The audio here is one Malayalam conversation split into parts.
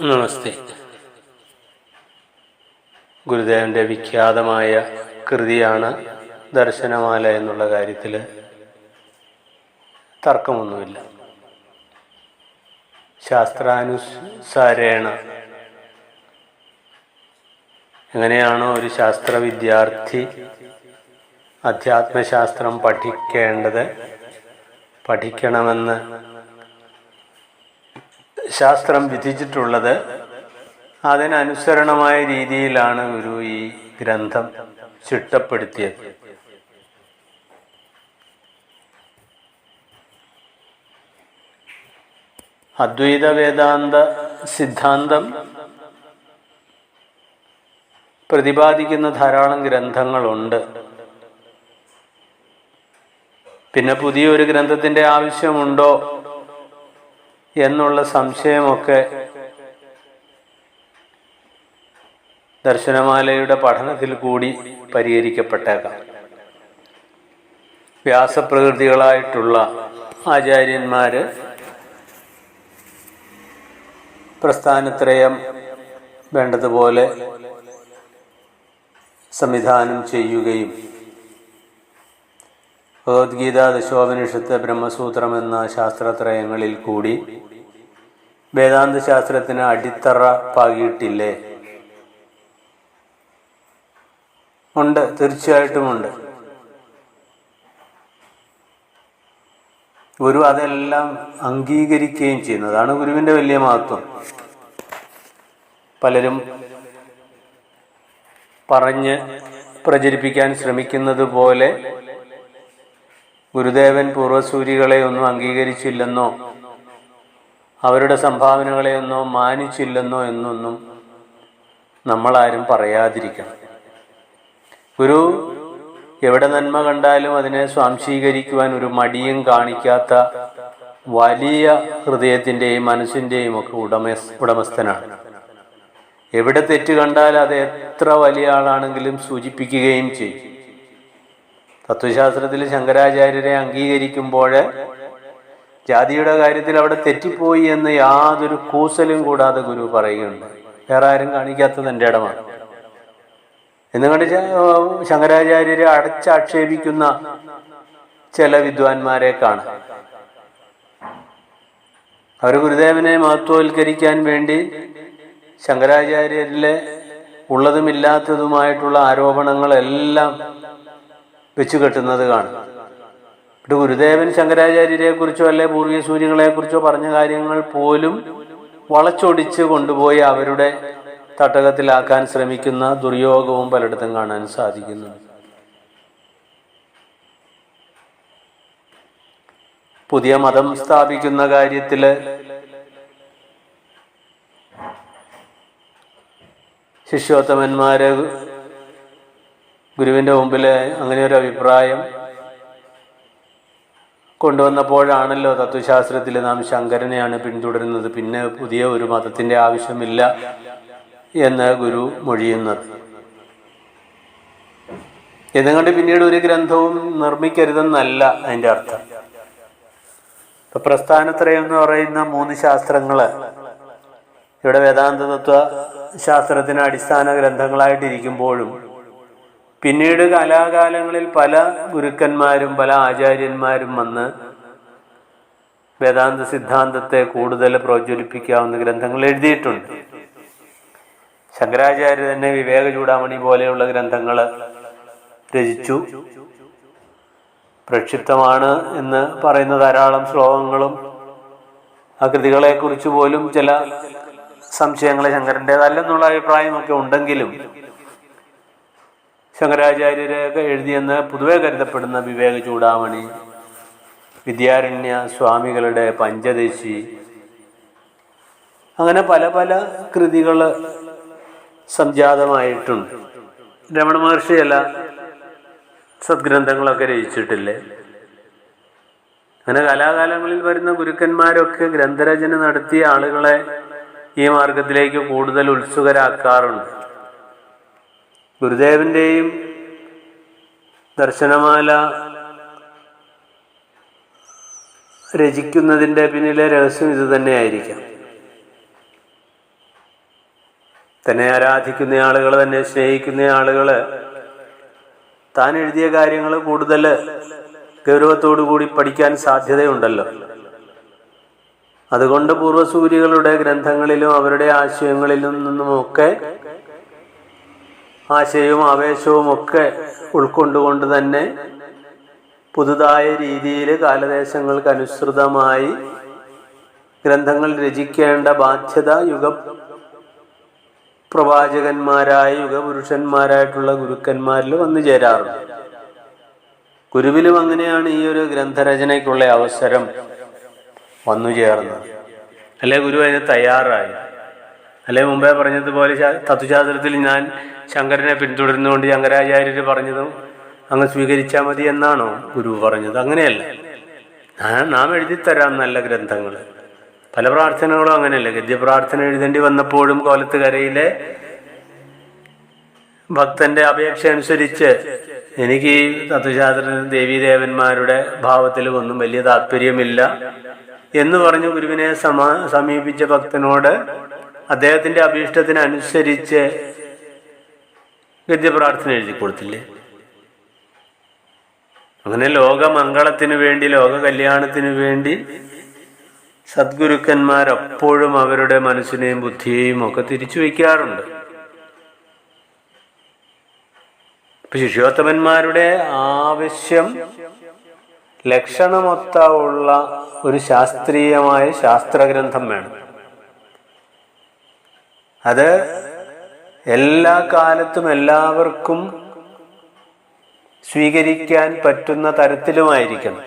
നമസ്തേ. ഗുരുദേവന്റെ വിഖ്യാതമായ കൃതിയാണ് ദർശനമാല എന്നുള്ള കാര്യത്തിൽ തർക്കമൊന്നുമില്ല. ശാസ്ത്രാനുസാരേണ. എങ്ങനെയാണോ ഒരു ശാസ്ത്ര വിദ്യാർത്ഥി അധ്യാത്മശാസ്ത്രം പഠിക്കേണ്ടത് പഠിക്കണമെന്ന് ശാസ്ത്രം വിധിച്ചിട്ടുള്ളത് അതിനനുസരണമായ രീതിയിലാണ് ഒരു ഈ ഗ്രന്ഥം ചിട്ടപ്പെടുത്തിയത്. അദ്വൈത വേദാന്ത സിദ്ധാന്തം പ്രതിപാദിക്കുന്ന ധാരാളം ഗ്രന്ഥങ്ങളുണ്ട്. പിന്നെ പുതിയൊരു ഗ്രന്ഥത്തിന്റെ ആവശ്യമുണ്ടോ? എന്നുള്ള സംശയമൊക്കെ ദർശനമാലയുടെ പഠനത്തിൽ കൂടി പരിഹരിക്കപ്പെട്ടേക്കാം. വ്യാസപ്രകൃതികളായിട്ടുള്ള ആചാര്യന്മാർ പ്രസ്ഥാനത്രയം വേണ്ടതുപോലെ സംവിധാനം ചെയ്യുകയും ഭഗവത്ഗീത ദശോപനിഷത്ത് ബ്രഹ്മസൂത്രം എന്ന ശാസ്ത്രത്രയങ്ങളിൽ കൂടി വേദാന്ത ശാസ്ത്രത്തിന് അടിത്തറ പാകിയിട്ടില്ലേ? ഉണ്ട് തീർച്ചയായിട്ടുമുണ്ട് ഗുരു അതെല്ലാം അംഗീകരിക്കുകയും ചെയ്യുന്നതാണ് ഗുരുവിന്റെ വലിയ മഹത്വം. പലരും പറഞ്ഞ് പ്രചരിപ്പിക്കാൻ ശ്രമിക്കുന്നത് പോലെ ഗുരുദേവൻ പൂർവസൂരികളെ ഒന്നും അംഗീകരിച്ചില്ലെന്നോ അവരുടെ സംഭാവനകളെയൊന്നോ മാനിച്ചില്ലെന്നോ എന്നൊന്നും നമ്മളാരും പറയാതിരിക്കണം. ഗുരു എവിടെ നന്മ കണ്ടാലും അതിനെ സ്വാംശീകരിക്കുവാൻ ഒരു മടിയും കാണിക്കാത്ത വലിയ ഹൃദയത്തിന്റെയും മനസ്സിന്റെയും ഒക്കെ ഉടമ ഉടമസ്ഥനാണ്. എവിടെ തെറ്റ് കണ്ടാൽ അത് എത്ര വലിയ ആളാണെങ്കിലും സൂചിപ്പിക്കുകയും ചെയ്യും. തത്വശാസ്ത്രത്തിൽ ശങ്കരാചാര്യരെ അംഗീകരിക്കുമ്പോൾ ജാതിയുടെ കാര്യത്തിൽ അവിടെ തെറ്റിപ്പോയി എന്ന് യാതൊരു കൂസലും കൂടാതെ ഗുരു പറയുകയുണ്ട് വേറെ ആരും കാണിക്കാത്തത് എന്റെ ഇടമാണ്. എന്നുകൊണ്ട് ശങ്കരാചാര്യരെ അടച്ചാക്ഷേപിക്കുന്ന ചില വിദ്വാൻമാരെ കാണാം. അവർ ഗുരുദേവനെ മഹത്വവൽക്കരിക്കാൻ വേണ്ടി ശങ്കരാചാര്യരിലെ ഉള്ളതുമില്ലാത്തതുമായിട്ടുള്ള ആരോപണങ്ങളെല്ലാം വെച്ചു കെട്ടുന്നത് കാണും. ഇവിടെ ഗുരുദേവൻ ശങ്കരാചാര്യരെ കുറിച്ചോ അല്ലെ പൂർവീയ സൂര്യകളെ കുറിച്ചോ പറഞ്ഞ കാര്യങ്ങൾ പോലും വളച്ചൊടിച്ച് കൊണ്ടുപോയി അവരുടെ തട്ടകത്തിലാക്കാൻ ശ്രമിക്കുന്ന ദുര്യോഗവും പലയിടത്തും കാണാൻ സാധിക്കുന്നു. പുതിയ മതം സ്ഥാപിക്കുന്ന കാര്യത്തിൽ ശിഷ്യോത്തമന്മാര് ഗുരുവിന്റെ മുമ്പിൽ അങ്ങനെ ഒരു അഭിപ്രായം കൊണ്ടുവന്നപ്പോഴാണല്ലോ തത്വശാസ്ത്രത്തിൽ നാം ശങ്കരനെയാണ് പിന്തുടരുന്നത്. പിന്നെ പുതിയ ഒരു മതത്തിന്റെ ആവശ്യമില്ല എന്ന് ഗുരു മൊഴിയുന്നത്. എന്നുകൊണ്ട് പിന്നീട് ഒരു ഗ്രന്ഥവും നിർമ്മിക്കരുതെന്നല്ല അതിന്റെ അർത്ഥം. ഇപ്പൊ പ്രസ്ഥാനത്രയം എന്ന് പറയുന്ന മൂന്ന് ശാസ്ത്രങ്ങൾ ഇവിടെ വേദാന്ത തത്വ ശാസ്ത്രത്തിന് അടിസ്ഥാന ഗ്രന്ഥങ്ങളായിട്ടിരിക്കുമ്പോഴും പിന്നീട് കലാകാലങ്ങളിൽ പല ഗുരുക്കന്മാരും പല ആചാര്യന്മാരും വന്ന് വേദാന്ത സിദ്ധാന്തത്തെ കൂടുതൽ പ്രോജ്വലിപ്പിക്കാവുന്ന ഗ്രന്ഥങ്ങൾ എഴുതിയിട്ടുണ്ട്. ശങ്കരാചാര്യ തന്നെ വിവേക ചൂടാമണി പോലെയുള്ള ഗ്രന്ഥങ്ങൾ രചിച്ചു. പ്രക്ഷിപ്തമാണ് എന്ന് പറയുന്ന ധാരാളം ശ്ലോകങ്ങളും ആ കൃതികളെ കുറിച്ച് പോലും ചില സംശയങ്ങൾ ശങ്കരന്റെതല്ലെന്നുള്ള അഭിപ്രായമൊക്കെ ഉണ്ടെങ്കിലും ശങ്കരാചാര്യരൊക്കെ എഴുതിയെന്ന് പൊതുവെ കരുതപ്പെടുന്ന വിവേക ചൂടാമണി വിദ്യാരണ്യ സ്വാമികളുടെ പഞ്ചദശി അങ്ങനെ പല പല കൃതികൾ സംജാതമായിട്ടുണ്ട്. രമണ മഹർഷിയല്ല സദ്ഗ്രന്ഥങ്ങളൊക്കെ രചിച്ചിട്ടില്ലേ? അങ്ങനെ കലാകാലങ്ങളിൽ വരുന്ന ഗുരുക്കന്മാരൊക്കെ ഗ്രന്ഥരചന നടത്തിയ ആളുകളെ ഈ മാർഗത്തിലേക്ക് കൂടുതൽ ഉത്സുകരാക്കാറുണ്ട്. ഗുരുദേവന്റെയും ദർശനമാല രചിക്കുന്നതിന്റെ പിന്നിലെ രഹസ്യം ഇത് തന്നെയായിരിക്കാം. തന്നെ ആരാധിക്കുന്ന ആളുകൾ തന്നെ സ്നേഹിക്കുന്ന ആളുകൾ താൻ എഴുതിയ കാര്യങ്ങൾ കൂടുതൽ ഗൗരവത്തോടു കൂടി പഠിക്കാൻ സാധ്യതയുണ്ടല്ലോ. അതുകൊണ്ട് പൂർവസൂര്യകളുടെ ഗ്രന്ഥങ്ങളിലും അവരുടെ ആശയങ്ങളിലും നിന്നുമൊക്കെ ആശയവും ആവേശവും ഒക്കെ ഉൾക്കൊണ്ടുകൊണ്ട് തന്നെ പുതുതായ രീതിയിൽ കാലദേശങ്ങൾക്ക് അനുസൃതമായി ഗ്രന്ഥങ്ങൾ രചിക്കേണ്ട ബാധ്യത യുഗ പ്രവാചകന്മാരായ യുഗപുരുഷന്മാരായിട്ടുള്ള ഗുരുക്കന്മാരിൽ വന്നു ചേരാറുണ്ട്. ഗുരുവിലും അങ്ങനെയാണ് ഈ ഒരു ഗ്രന്ഥരചനയ്ക്കുള്ള അവസരം വന്നു ചേർന്നത്. അല്ലെ ഗുരു അതിന് തയ്യാറായി? അല്ലെ മുമ്പേ പറഞ്ഞതുപോലെ തത്വശാസ്ത്രത്തിൽ ഞാൻ ശങ്കരനെ പിന്തുടരുന്നുകൊണ്ട് ശങ്കരാചാര്യർ പറഞ്ഞതും അങ്ങ് സ്വീകരിച്ചാൽ മതി എന്നാണോ ഗുരു പറഞ്ഞത്? അങ്ങനെയല്ല. നാം എഴുതിത്തരാം നല്ല ഗ്രന്ഥങ്ങൾ പല പ്രാർത്ഥനകളും അങ്ങനെയല്ല? ഗദ്യപ്രാർത്ഥന എഴുതേണ്ടി വന്നപ്പോഴും കോലത്തുകരയിലെ ഭക്തന്റെ അപേക്ഷ അനുസരിച്ച് എനിക്ക് തത്വശാസ്ത്ര ദേവീദേവന്മാരുടെ ഭാവത്തിൽ ഒന്നും വലിയ താല്പര്യമില്ല എന്ന് പറഞ്ഞു ഗുരുവിനെ സമ സമീപിച്ച ഭക്തനോട് അദ്ദേഹത്തിന്റെ അഭീഷ്ടത്തിനനുസരിച്ച് ഗദ്യപ്രാർത്ഥന എഴുതി കൊടുത്തില്ലേ? അങ്ങനെ ലോകമംഗളത്തിനു വേണ്ടി ലോക കല്യാണത്തിനു വേണ്ടി സദ്ഗുരുക്കന്മാരെപ്പോഴും അവരുടെ മനസ്സിനെയും ബുദ്ധിയെയും ഒക്കെ തിരിച്ചു വയ്ക്കാറുണ്ട്. ശിഷ്യോത്തമന്മാരുടെ ആവശ്യം ലക്ഷണമൊത്ത ഉള്ള ഒരു ശാസ്ത്രീയമായ ശാസ്ത്രഗ്രന്ഥം വേണം. അത് എല്ലാ കാലത്തും എല്ലാവർക്കും സ്വീകരിക്കാൻ പറ്റുന്ന തരത്തിലുമായിരിക്കണം.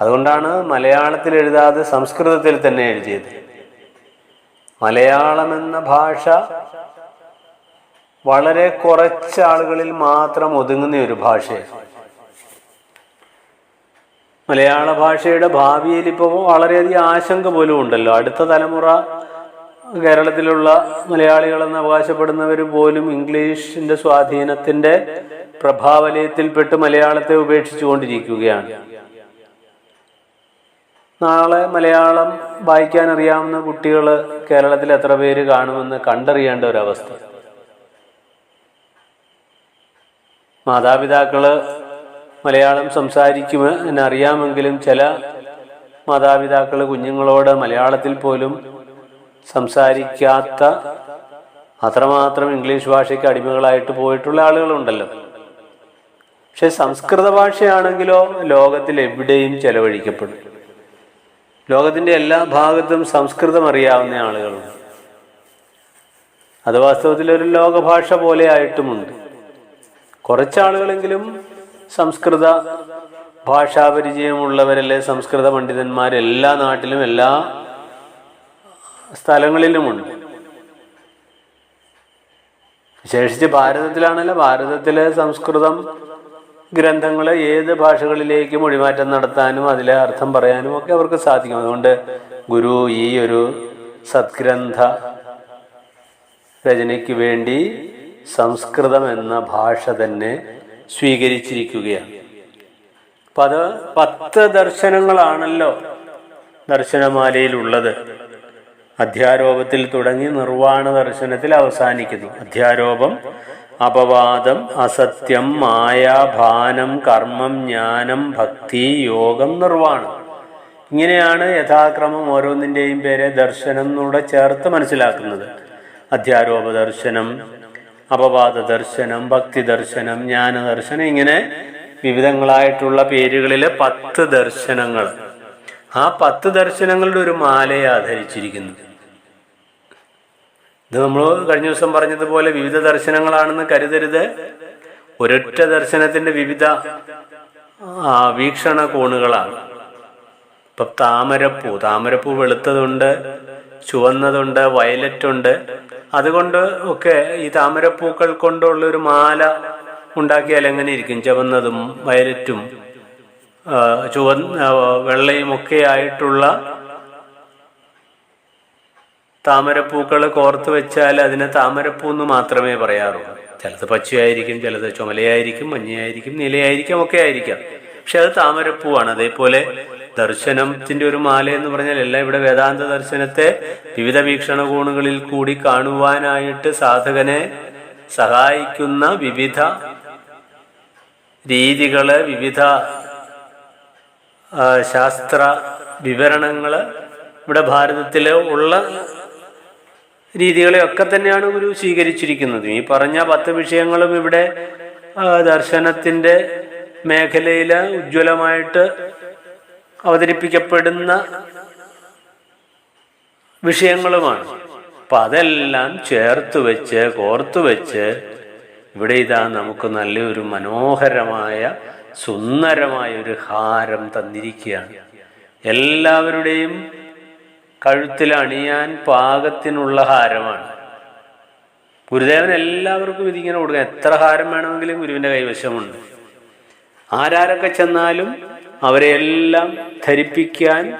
അതുകൊണ്ടാണ് മലയാളത്തിൽ എഴുതാതെ സംസ്കൃതത്തിൽ തന്നെ എഴുതിയത്. മലയാളം എന്ന ഭാഷ വളരെ കുറച്ച് ആളുകളിൽ മാത്രം ഒതുങ്ങുന്ന ഒരു ഭാഷയാണ്. മലയാള ഭാഷയുടെ ഭാവിയിൽ ഇപ്പോൾ വളരെയധികം ആശങ്ക പോലും ഉണ്ടല്ലോ. അടുത്ത തലമുറ കേരളത്തിലുള്ള മലയാളികളെന്ന് അവകാശപ്പെടുന്നവർ പോലും ഇംഗ്ലീഷിന്റെ സ്വാധീനത്തിന്റെ പ്രഭാവലയത്തിൽപ്പെട്ട് മലയാളത്തെ ഉപേക്ഷിച്ചുകൊണ്ടിരിക്കുകയാണ്. നാളെ മലയാളം വായിക്കാൻ അറിയാവുന്ന കുട്ടികൾ കേരളത്തിൽ എത്ര പേര് കാണുമെന്ന് കണ്ടറിയേണ്ട ഒരവസ്ഥ. മാതാപിതാക്കൾ മലയാളം സംസാരിക്കുമെന്ന് അറിയാമെങ്കിലും ചില മാതാപിതാക്കൾ കുഞ്ഞുങ്ങളോട് മലയാളത്തിൽ പോലും സംസാരിക്കാത്ത അത്രമാത്രം ഇംഗ്ലീഷ് ഭാഷയ്ക്ക് അടിമകളായിട്ട് പോയിട്ടുള്ള ആളുകളുണ്ടല്ലോ. പക്ഷെ സംസ്കൃത ഭാഷയാണെങ്കിലോ ലോകത്തിൽ എവിടെയും ചെലവഴിക്കപ്പെടും. ലോകത്തിന്റെ എല്ലാ ഭാഗത്തും സംസ്കൃതം അറിയാവുന്ന ആളുകളുണ്ട്. അത് വാസ്തവത്തിൽ ഒരു ലോകഭാഷ പോലെ ആയിട്ടുമുണ്ട്. കുറച്ചാളുകളെങ്കിലും സംസ്കൃത ഭാഷാപരിചയമുള്ളവരല്ലേ സംസ്കൃത പണ്ഡിതന്മാർ എല്ലാ നാട്ടിലും എല്ലാ സ്ഥലങ്ങളിലുമുണ്ട്. വിശേഷിച്ച് ഭാരതത്തിലാണല്ലോ. ഭാരതത്തിലെ സംസ്കൃതം ഗ്രന്ഥങ്ങൾ ഏത് ഭാഷകളിലേക്ക് മൊഴിമാറ്റം നടത്താനും അതിലെ അർത്ഥം പറയാനും ഒക്കെ അവർക്ക് സാധിക്കും. അതുകൊണ്ട് ഗുരു ഈ ഒരു സദ്ഗ്രന്ഥ രചനയ്ക്ക് വേണ്ടി സംസ്കൃതം എന്ന ഭാഷ തന്നെ സ്വീകരിച്ചിരിക്കുകയാണ്. അപ്പൊ അത് പത്ത് ദർശനങ്ങളാണല്ലോ ദർശനമാലയിലുള്ളത്. അധ്യാരോപത്തിൽ തുടങ്ങി നിർവാണ ദർശനത്തിൽ അവസാനിക്കുന്നു. അധ്യാരോപം അപവാദം അസത്യം മായ ഭാനം കർമ്മം ജ്ഞാനം ഭക്തി യോഗം നിർവാണം. ഇങ്ങനെയാണ് യഥാക്രമം ഓരോന്നിന്റെയും പേരെ ദർശനം എന്നൂടെ ചേർത്ത് മനസ്സിലാക്കുന്നത്. അധ്യാരോപ ദർശനം അപവാദ ദർശനം ഭക്തി ദർശനം ജ്ഞാന ദർശനം ഇങ്ങനെ വിവിധങ്ങളായിട്ടുള്ള പേരുകളിലെ പത്ത് ദർശനങ്ങൾ. ആ പത്ത് ദർശനങ്ങളുടെ ഒരു മാലയെ ആധരിച്ചിരിക്കുന്നത് ഇത് നമ്മൾ കഴിഞ്ഞ ദിവസം പറഞ്ഞതുപോലെ വിവിധ ദർശനങ്ങളാണെന്ന് കരുതരുത്. ഒരൊറ്റ ദർശനത്തിന്റെ വിവിധ വീക്ഷണ കോണുകളാണ്. ഇപ്പൊ താമരപ്പൂ താമരപ്പൂ വെളുത്തതുണ്ട് ചുവന്നതുണ്ട് വയലറ്റ് ഉണ്ട് അതുകൊണ്ട് ഒക്കെ ഈ താമരപ്പൂക്കൾ കൊണ്ടുള്ള ഒരു മാല ഉണ്ടാക്കിയാൽ എങ്ങനെ ഇരിക്കും? ചുവന്നതും വയലറ്റും ചുവ വെള്ളയും ഒക്കെ ആയിട്ടുള്ള താമരപ്പൂക്കൾ കോർത്ത് വെച്ചാൽ അതിനെ താമരപ്പൂ എന്ന് മാത്രമേ പറയാറുള്ളൂ. ചിലത് പച്ചയായിരിക്കും ചിലത് ചുമലയായിരിക്കും മഞ്ഞയായിരിക്കും നിലയായിരിക്കും ഒക്കെ ആയിരിക്കാം. പക്ഷെ അത് താമരപ്പൂവാണ്. അതേപോലെ ദർശനത്തിന്റെ ഒരു മാല എന്ന് പറഞ്ഞാൽ എല്ലാം ഇവിടെ വേദാന്ത ദർശനത്തെ വിവിധ വീക്ഷണകോണുകളിൽ കൂടി കാണുവാനായിട്ട് സാധകനെ സഹായിക്കുന്ന വിവിധ രീതികൾ വിവിധ ശാസ്ത്ര വിവരണങ്ങൾ ഇവിടെ ഭാരതത്തിൽ ഉള്ള രീതികളെയൊക്കെ തന്നെയാണ് ഗുരു സ്വീകരിച്ചിരിക്കുന്നത്. ഈ പറഞ്ഞ പത്ത് വിഷയങ്ങളും ഇവിടെ ദർശനത്തിന്റെ മേഖലയിൽ ഉജ്ജ്വലമായിട്ട് അവതരിപ്പിക്കപ്പെടുന്ന വിഷയങ്ങളുമാണ്. അപ്പം അതെല്ലാം ചേർത്ത് വെച്ച് കോർത്തു വെച്ച് ഇവിടെ ഇതാ നമുക്ക് നല്ലൊരു മനോഹരമായ സുന്ദരമായ ഒരു ഹാരം തന്നിരിക്കുകയാണ്. എല്ലാവരുടെയും കഴുത്തിൽ അണിയാൻ പാകത്തിനുള്ള ഹാരമാണ്. ഗുരുദേവൻ എല്ലാവർക്കും ഇതിങ്ങനെ കൊടുക്കുക എത്ര ഹാരം വേണമെങ്കിലും ഗുരുവിന്റെ കൈവശമുണ്ട്. ആരാരൊക്കെ ചെന്നാലും അവരെയെല്ലാം ധരിപ്പിക്കാൻ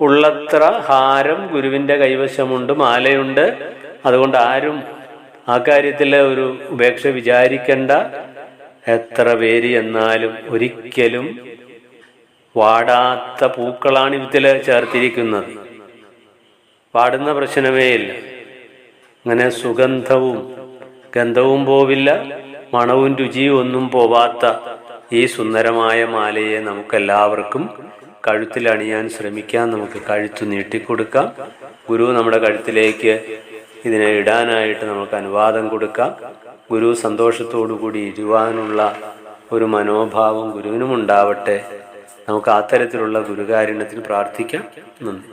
ഉള്ളത്ര ഹാരം ഗുരുവിന്റെ കൈവശമുണ്ട് മാലയുണ്ട്. അതുകൊണ്ട് ആരും ആ കാര്യത്തിൽ ഒരു ഉപേക്ഷ വിചാരിക്കേണ്ട. എത്ര പേര് എന്നാലും ഒരിക്കലും വാടാത്ത പൂക്കളാണ് ഇതിൽ ചേർത്തിരിക്കുന്നത്. പാടുന്ന പ്രശ്നമേ ഇല്ല. അങ്ങനെ സുഗന്ധവും ഗന്ധവും പോവില്ല മണവും രുചിയും ഒന്നും പോവാത്ത ഈ സുന്ദരമായ മാലയെ നമുക്കെല്ലാവർക്കും കഴുത്തിൽ അണിയാൻ ശ്രമിക്കാം. നമുക്ക് കഴുത്ത് നീട്ടിക്കൊടുക്കാം. ഗുരു നമ്മുടെ കഴുത്തിലേക്ക് ഇതിനെ ഇടാനായിട്ട് നമുക്ക് അനുവാദം കൊടുക്കാം. ഗുരു സന്തോഷത്തോടു കൂടി ഇരുവാനുള്ള ഒരു മനോഭാവം ഗുരുവിനും ഉണ്ടാവട്ടെ നമുക്ക് അത്തരത്തിലുള്ള ഗുരുകാരുണ്യത്തിന് പ്രാർത്ഥിക്കാം. നന്ദി.